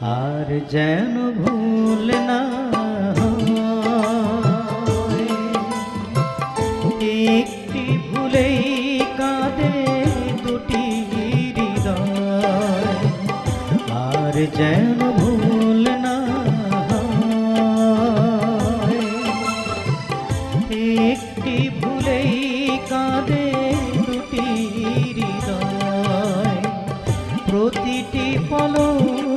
আর যেন ভুল না একটি ভুলেই কাঁদে দুটি হৃদয়। আর যেন ভুল না একটি ভুলেই কাঁদে দুটি হৃদয়। প্রতিটি পলকে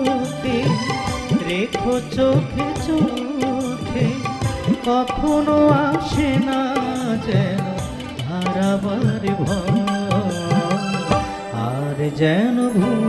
রেখো চোখে চোখে। কখনো আসে না যেন হারাবার ভয়। আর যেন ভুল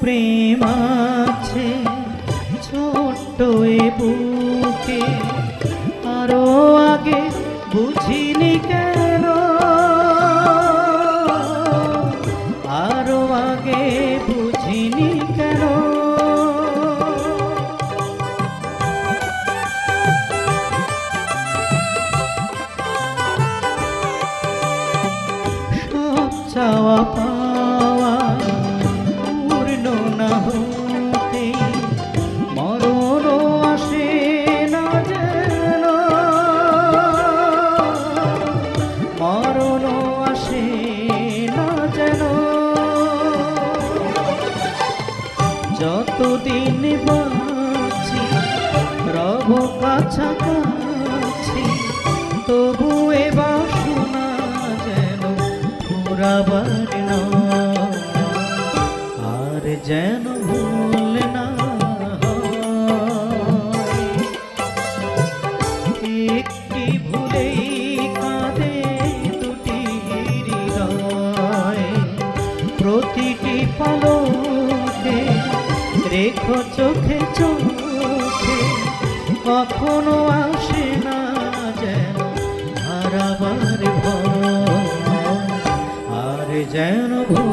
প্রেম আছে ছোট্ট এ বুকে। আরও আগে বুঝিনি কেন? আরও আগে বুঝিনি কেন? সব চাওয়া যতদিন বাঁচি? রব কাছাকাছি, তবু এ বাসনা যেন ফুরাবার নয়। আর যেন ভুল না একটি ভুলেই কাঁদে দুটি প্রতিটি পলকে রেখো চোখে চোখে। কখনো আসে না যেন হারাবার ভয়। আর যেন ভুল